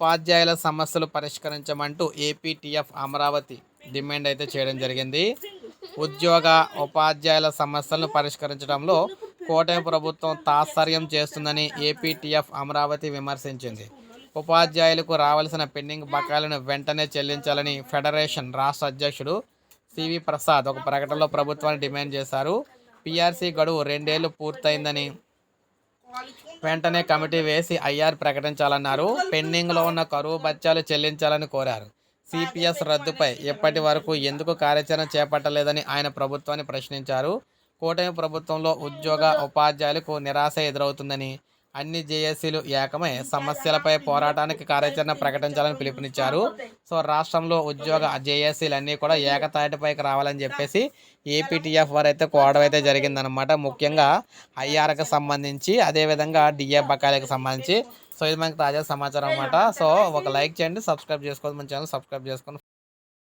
ఉపాధ్యాయుల సమస్యలు పరిష్కరించమంటూ APTF Amaravati demand అయితే చేయడం జరిగింది. ఉద్యోగ ఉపాధ్యాయుల సమస్యలను పరిష్కరించడంలో కూటమి ప్రభుత్వం తాత్సర్యం చేస్తుందని ఏపీటీఎఫ్ అమరావతి విమర్శించింది. ఉపాధ్యాయులకు రావాల్సిన పెండింగ్ బకాయిలను వెంటనే చెల్లించాలని ఫెడరేషన్ రాష్ట్ర అధ్యక్షుడు సివి ప్రసాద్ ఒక ప్రకటనలో ప్రభుత్వాన్ని డిమాండ్ చేశారు. పీఆర్సీ గడువు రెండేళ్ళు పూర్తయిందని వెంటనే కమిటీ వేసి ఐఆర్ ప్రకటించాలన్నారు. పెండింగ్లో ఉన్న కరువు బత్యాలు చెల్లించాలని కోరారు. సిపిఎస్ రద్దుపై ఇప్పటి వరకు ఎందుకు కార్యాచరణ చేపట్టలేదని ఆయన ప్రభుత్వాన్ని ప్రశ్నించారు. కూటమి ప్రభుత్వంలో ఉద్యోగ ఉపాధ్యాయులకు నిరాశ ఎదురవుతుందని అన్ని జేఏసీలు ఏకమై సమస్యలపై పోరాటానికి కార్యాచరణ ప్రకటించాలని పిలుపునిచ్చారు. సో రాష్ట్రంలో ఉద్యోగ జేఏసీలు అన్నీ కూడా ఏకతాటిపైకి రావాలని చెప్పేసి ఏపీటీఎఫ్ వారు అయితే కోవడం అయితే జరిగిందనమాట ముఖ్యంగా ఐఆర్కి సంబంధించి అదేవిధంగా డిఏ బకాయిలకు సంబంధించి. సో ఇది మనకి తాజా సమాచారం అనమాట సో ఒక లైక్ చేయండి సబ్స్క్రైబ్ చేసుకోండి మన ఛానల్ సబ్స్క్రైబ్ చేసుకోండి